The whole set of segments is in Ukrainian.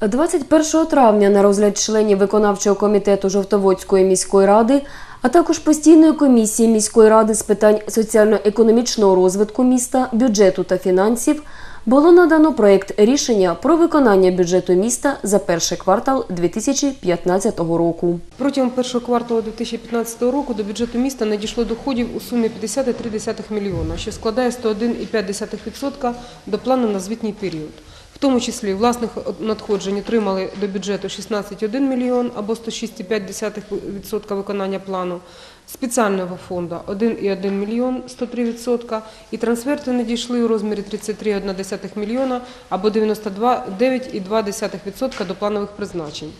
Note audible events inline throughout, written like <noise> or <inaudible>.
21 травня на розгляд членів виконавчого комітету Жовтоводської міської ради, а також постійної комісії міської ради з питань соціально-економічного розвитку міста, бюджету та фінансів було надано проєкт рішення про виконання бюджету міста за перший квартал 2015 року. Протягом першого кварталу 2015 року до бюджету міста надійшло доходів у сумі 50,3 мільйона, що складає 101,5% до плану на звітній період. В тому числі власних надходжень отримали до бюджету 16,1 мільйон або 106,5% виконання плану, спеціального фонду 1,1 мільйон 103% і трансферти надійшли у розмірі 33,1 мільйона або 92,9% до планових призначень.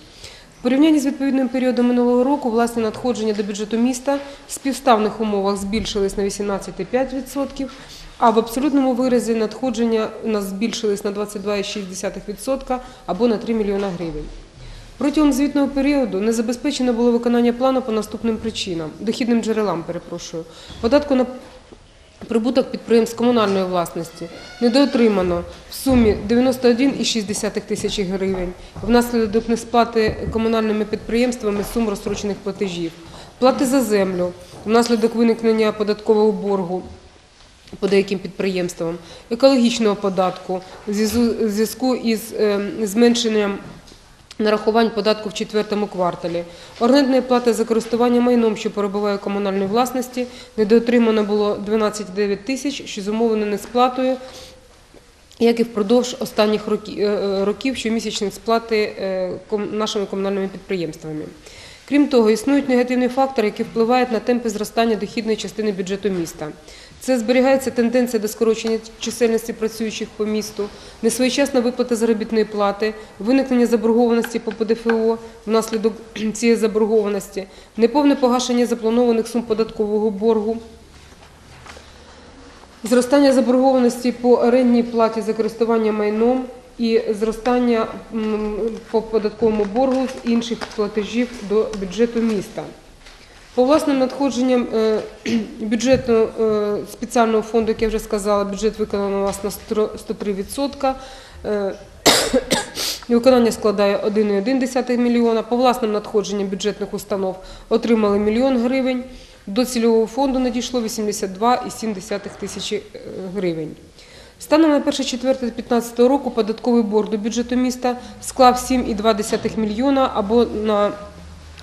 В порівнянні з відповідним періодом минулого року власні надходження до бюджету міста в співставних умовах збільшились на 18,5%, а в абсолютному виразі надходження у нас збільшились на 22,6% або на 3 мільйона гривень. Протягом звітного періоду не забезпечено було виконання плану по наступним причинам, дохідним джерелам, перепрошую, податку на Прибуток підприємств комунальної власності недоотримано в сумі 91,6 тисячі гривень внаслідок несплати комунальними підприємствами сум розстрочених платежів, плати за землю внаслідок виникнення податкового боргу по деяким підприємствам, екологічного податку в зв'язку- із е, зменшенням нарахувань податку в четвертому кварталі. Орендної плати за користування майном, що перебуває у комунальній власності, недоотримано було 12,9 тисяч, що зумовлено несплатою, як і впродовж останніх е, е, років щомісячних сплати е, нашими комунальними підприємствами. Крім того, існують негативні фактори, які впливають на темпи зростання дохідної частини бюджету міста. Це зберігається тенденція до скорочення чисельності працюючих по місту, несвоєчасна виплата заробітної плати, виникнення заборгованості по ПДФО внаслідок цієї заборгованості, неповне погашення запланованих сум податкового боргу, зростання заборгованості по орендній платі за користування майном і зростання по податковому боргу інших платежів до бюджету міста. По власним надходженням е, <clears throat> бюджету е, спеціального фонду, як я вже сказала, бюджет виконано у нас на 103%. Е, <clears throat> Виконання складає 1,1 мільйона. По власним надходженням бюджетних установ отримали мільйон гривень. До цільового фонду надійшло 82,7 тисячі гривень. Станом на 1.4.2015 року податковий борг до бюджету міста склав 7,2 мільйона або на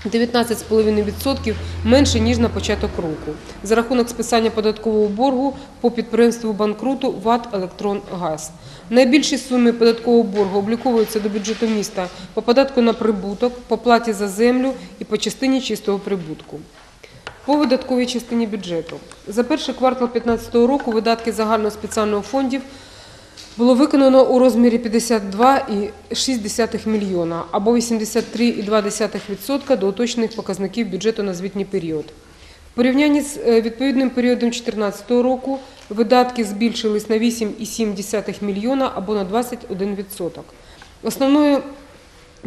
19,5% менше, ніж на початок року, за рахунок списання податкового боргу по підприємству банкруту ВАТ «Електронгаз». Найбільші суми податкового боргу обліковуються до бюджету міста по податку на прибуток, по платі за землю і по частині чистого прибутку. По видатковій частині бюджету. За перший квартал 2015 року видатки загального спеціального фондів було виконано у розмірі 52,6 мільйона або 83,2% до уточних показників бюджету на звітній період. В порівнянні з е, відповідним періодом 2014 року видатки збільшились на 8,7 мільйона або на 21%. Основною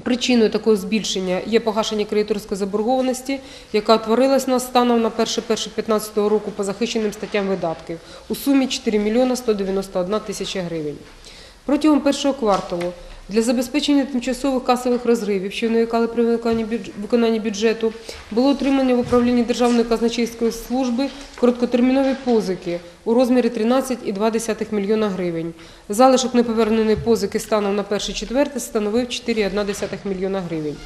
Причиною такого збільшення є погашення кредиторської заборгованості, яка утворилась на станом на 1.1.15 року по захищеним статтям видатків у сумі 4 мільйона 191 тисяча гривень. Протягом першого кварталу для забезпечення тимчасових касових розривів, що виникали при виконанні бюджету, було отримання в управлінні Державної казначейської служби короткотермінові позики у розмірі 13,2 мільйона гривень. Залишок неповерненої позики станом на 1.4 становив 4,1 мільйона гривень.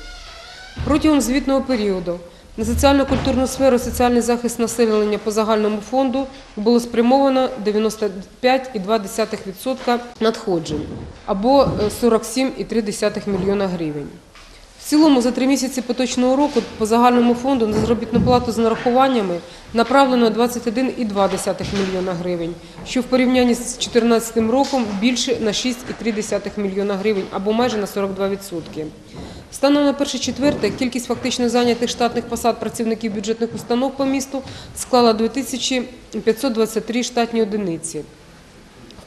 Протягом звітного періоду на соціально-культурну сферу соціальний захист населення по загальному фонду було спрямовано 95,2% надходжень або е, 47,3 мільйона гривень. Цілому за три місяці поточного року по загальному фонду на заробітну плату з нарахуваннями направлено 21,2 мільйона гривень, що в порівнянні з 2014 роком більше на 6,3 мільйона гривень або майже на 42%. Станом на 1.4 кількість фактично зайнятих штатних посад працівників бюджетних установ по місту склала 2523 штатні одиниці.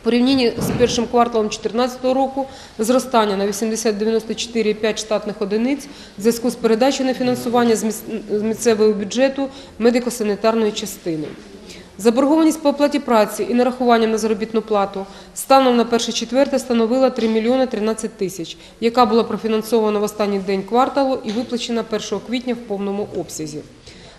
Порівнянні з першим кварталом 2014 року зростання на 80-94,5 штатних одиниць в зв'язку з передачею на фінансування з місцевого бюджету медико-санітарної частини. Заборгованість по оплаті праці і нарахуванням на заробітну плату станом на 1.4 становила 3 мільйони 13 тисяч, яка була профінансована в останній день кварталу і виплачена 1 квітня в повному обсязі.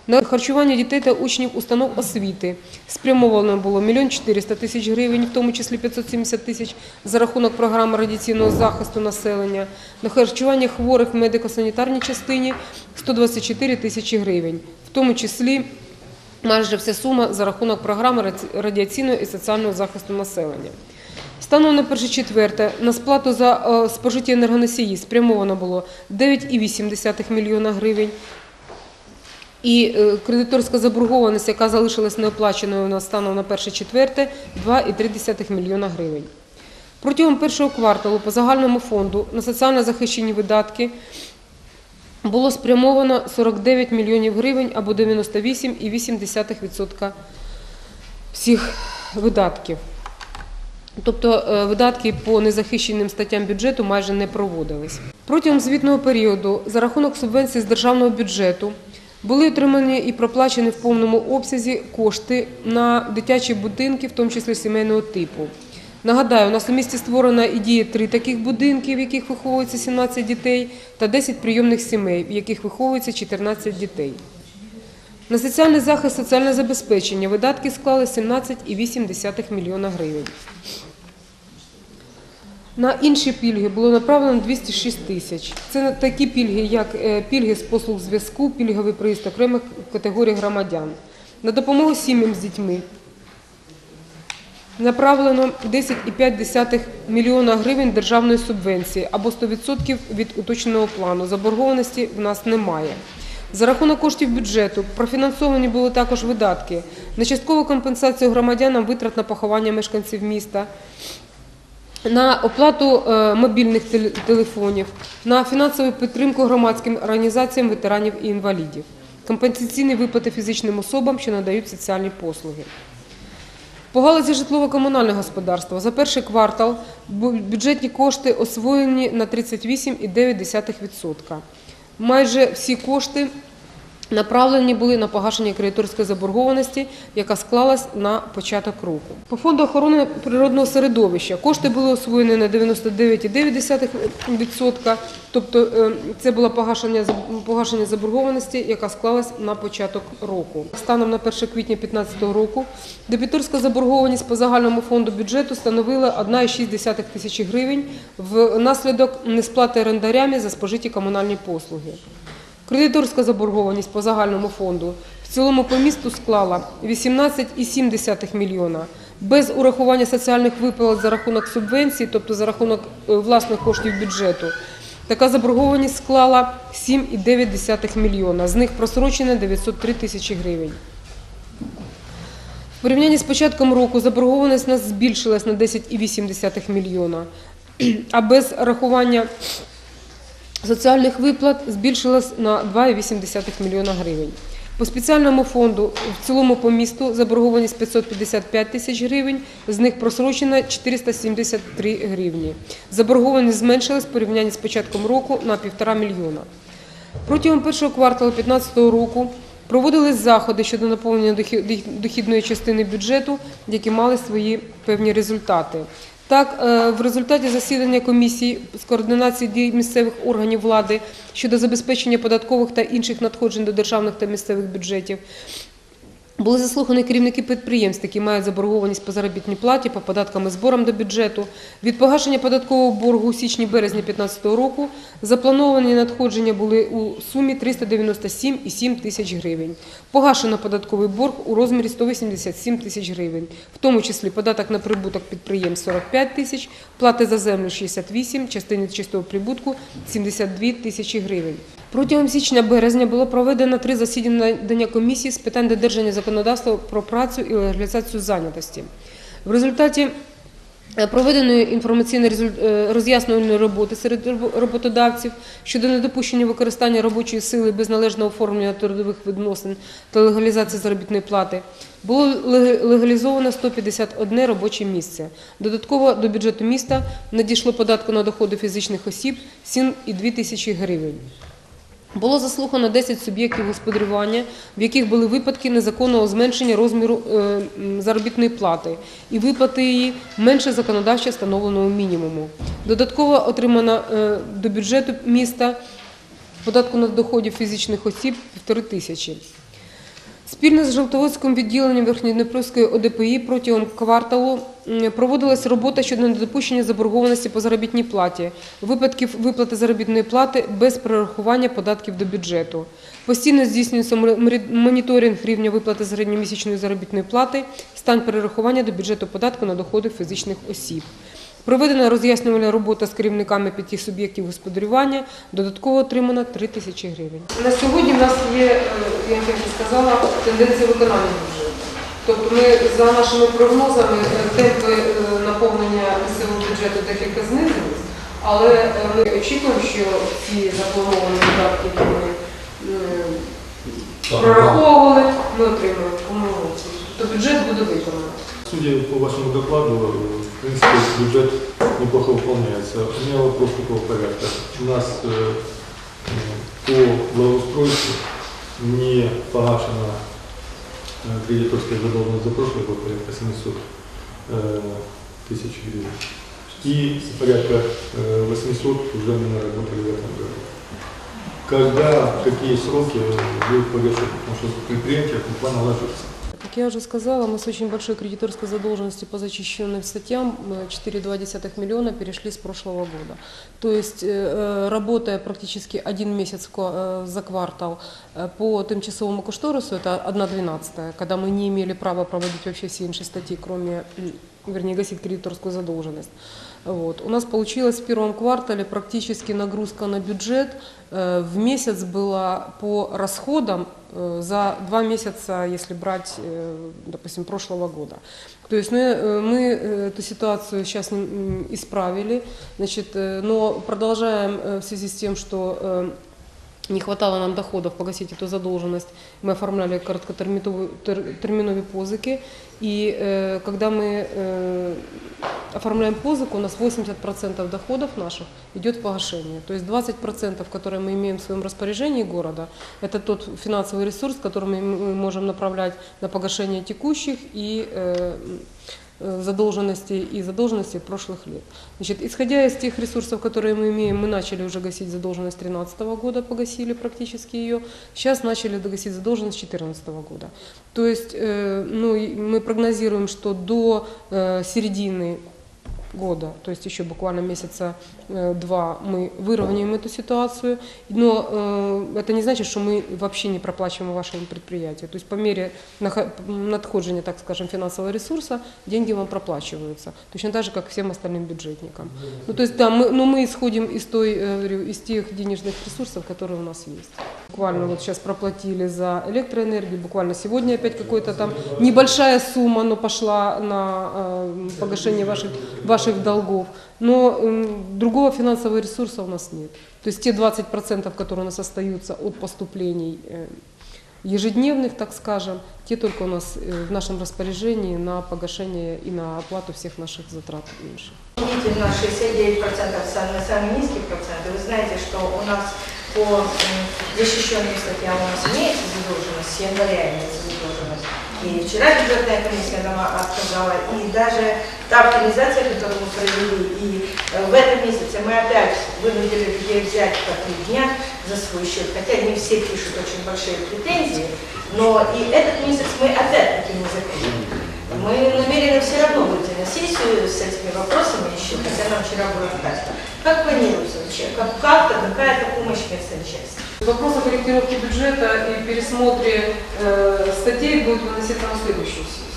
На харчування дітей та учнів установ освіти спрямовано було 1 мільйон 400 тисяч гривень, в тому числі 570 тисяч за рахунок програми радіаційного захисту населення. На харчування хворих в медико-санітарній частині 124 тисячі гривень, в тому числі майже вся сума за рахунок програми радіаційного і соціального захисту населення. Станом на 1.4 на сплату за е, спожиті енергоносії спрямовано було 9,8 мільйона гривень. І е, кредиторська заборгованість, яка залишилась неоплаченою у нас станом на 1.4, 2,3 мільйона гривень. Протягом першого кварталу по загальному фонду на соціально захищені видатки було спрямовано 49 мільйонів гривень або 98,8% всіх видатків. Тобто е, видатки по незахищеним статтям бюджету майже не проводились. Протягом звітного періоду за рахунок субвенцій з державного бюджету були отримані і проплачені в повному обсязі кошти на дитячі будинки, в тому числі сімейного типу. Нагадаю, у нас у місті створено і діє три таких будинки, в яких виховується 17 дітей, та 10 прийомних сімей, в яких виховується 14 дітей. На соціальний захист, соціальне забезпечення видатки склали 17,8 мільйона гривень. На інші пільги було направлено 206 тисяч. Це такі пільги, як е, пільги з послуг зв'язку, пільговий проїзд окремих категорій громадян. На допомогу сім'ям з дітьми направлено 10,5 мільйона гривень державної субвенції або 100% від уточненого плану. Заборгованості в нас немає. За рахунок коштів бюджету профінансовані були також видатки на часткову компенсацію громадянам витрат на поховання мешканців міста, на оплату е, мобільних телефонів, на фінансову підтримку громадським організаціям ветеранів і інвалідів, компенсаційні виплати фізичним особам, що надають соціальні послуги. По галузі житлово-комунального господарства за перший квартал бюджетні кошти освоєні на 38,9%. Майже всі кошти направлені були на погашення кредиторської заборгованості, яка склалась на початок року. По фонду охорони природного середовища кошти були освоєні на 99,9%, тобто е, це було погашення, погашення заборгованості, яка склалась на початок року. Станом на 1 квітня 2015 року дебіторська заборгованість по загальному фонду бюджету становила 1,6 тисячі гривень внаслідок несплати орендарями за спожиті комунальні послуги. Кредиторська заборгованість по загальному фонду в цілому по місту склала 18,7 мільйона. Без урахування соціальних виплат за рахунок субвенцій, тобто за рахунок е, власних коштів бюджету, така заборгованість склала 7,9 мільйона. З них просрочено 903 тисячі гривень. В порівнянні з початком року заборгованість нас збільшилась на 10,8 мільйона, <clears throat> а без рахування соціальних виплат збільшилась на 2,8 мільйона гривень. По спеціальному фонду в цілому по місту заборгованість 555 тисяч гривень, з них просрочено 473 гривні. Заборгованість зменшилась в порівнянні з початком року на 1,5 мільйона. Протягом першого кварталу 2015 року проводились заходи щодо наповнення дохідної частини бюджету, які мали свої певні результати. Так, е, в результаті засідання комісії з координації дій місцевих органів влади щодо забезпечення податкових та інших надходжень до державних та місцевих бюджетів були заслухані керівники підприємств, які мають заборгованість по заробітній платі, по податкам і зборам до бюджету. Від погашення податкового боргу у січні-березні 2015 року заплановані надходження були у сумі 397,7 тисяч гривень. Погашено податковий борг у розмірі 187 тисяч гривень, в тому числі податок на прибуток підприємств 45 тисяч, плати за землю 68, частини чистого прибутку 72 тисячі гривень. Протягом січня-березня було проведено три засідання комісії з питань додержання законодавства про працю і легалізацію зайнятості. В результаті е, проведеної інформаційно-роз'яснювальної роботи серед роботодавців щодо недопущення використання робочої сили без належного оформлення трудових відносин та легалізації заробітної плати було легалізовано 151 робоче місце. Додатково до бюджету міста надійшло податку на доходи фізичних осіб 7,2 тисячі гривень. Було заслухано 10 суб'єктів господарювання, в яких були випадки незаконного зменшення розміру е, заробітної плати і виплати її менше законодавчо встановленого мінімуму. Додатково отримано е, до бюджету міста податку на доходів фізичних осіб півтори тисячі. Спільно з Жовтоводським відділенням Верхньодніпровської ОДПІ протягом кварталу м, проводилась робота щодо недопущення заборгованості по заробітній платі, випадків виплати заробітної плати без перерахування податків до бюджету. Постійно здійснюється моніторинг рівня виплати середньомісячної заробітної плати, стан перерахування до бюджету податку на доходи фізичних осіб. Проведена роз'яснювальна робота з керівниками п'яти суб'єктів господарювання. Додатково отримано 3 тисячі гривень. На сьогодні в нас є, е, як я вже сказала, тенденція виконання бюджету. Тобто ми за нашими прогнозами е, темпи е, наповнення місцевого бюджету декілька знизились, але ми очікуємо, що ці заплановані видатки, які ми прораховували, ми отримаємо в цьому році. Тобто бюджет буде виконаний. Судя по вашему докладу, в принципе, бюджет неплохо выполняется. У меня вопрос такого порядка. У нас э, э, по благоустройству не погашена э, кредиторская задолженность за прошлый год порядка 700 э, тысяч гривен. И порядка э, 800 уже мы наработали в этом году. Когда, в какие сроки будет погашен? Потому что предприятие буквально ложится. Как я уже сказала, мы с очень большой кредиторской задолженностью по зачищенным статьям э, 4,2 миллиона перешли с прошлого года. То есть, э, э, работая практически один месяц в ка- э, за квартал э, по тимчасовому кошторису, это 1,12, когда мы не имели права проводить вообще все инши статьи, кроме, м, вернее, гасить кредиторскую задолженность. Вот. У нас получилось в первом квартале практически нагрузка на бюджет э, в месяц была по расходам э, за два месяца, если брать, э, допустим, прошлого года. То есть мы, э, мы э, эту ситуацию сейчас м, исправили, значит, э, но продолжаем э, в связи с тем, что э, не хватало нам доходов погасить эту задолженность. Мы оформляли короткотерминовые тер- терминовые позыки. И э, когда мы э, оформляем позыку, у нас 80% доходов наших идет в погашение. То есть 20%, которые мы имеем в своем распоряжении города, это тот финансовый ресурс, который мы мы можем направлять на погашение текущих и э, э, задолженностей и задолженностей прошлых лет. Значит, исходя из тех ресурсов, которые мы имеем, мы начали уже гасить задолженность 2013 года, погасили практически ее. Сейчас начали догасить задолженность 2014 года. То есть э, ну, и мы прогнозируем, что до э, середины года, то есть еще буквально месяца э, два, мы выровняем эту ситуацию. Но э, это не значит, что мы вообще не проплачиваем вашему предприятию. То есть по мере надходжения, так скажем, финансового ресурса, деньги вам проплачиваются. Точно так же, как всем остальным бюджетникам. Ну, то есть, да, мы, но мы исходим из, той, э, из тех денежных ресурсов, которые у нас есть. Буквально вот сейчас проплатили за электроэнергию, буквально сегодня опять какой-то там небольшая сумма, но пошла на погашение ваших, ваших долгов. Но другого финансового ресурса у нас нет. То есть те 20%, которые у нас остаются от поступлений э, ежедневных, так скажем, те только у нас э, в нашем распоряжении на погашение и на оплату всех наших затрат меньше. Действительно, 69% самый, самый низкий процент. Вы знаете, что у нас по защищенным статьям у нас имеется задолженность, с января имеется задолженность. И вчера бюджетная комиссия нам отказала, и даже та оптимизация, которую мы провели, и в этом месяце мы опять вынудили людей взять по три дня за свой счет, хотя не все пишут очень большие претензии, но и этот месяц мы опять-таки не закрыли. Мы намерены все равно выйти на сессию с этими вопросами еще, хотя нам вчера было сказано. Как планируется вообще? Как, как-то какая-то помощь местной части? Вопрос о корректировке бюджета и пересмотре э, статей будет выноситься на следующую сессию.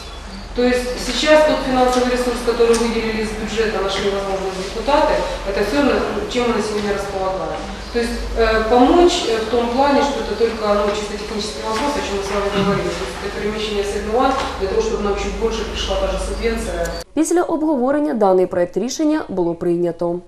То есть сейчас тот финансовый ресурс, который выделили из бюджета, нашли возможность депутаты, это все, чем мы на сегодня располагаем. То есть э, помочь э, в том плане, что это только ну, чисто технический вопрос, о чем мы с вами говорили. То есть это перемещение с НУА для того, чтобы нам чуть больше пришла та же субвенция Після обговорення даний проект рішення було прийнято.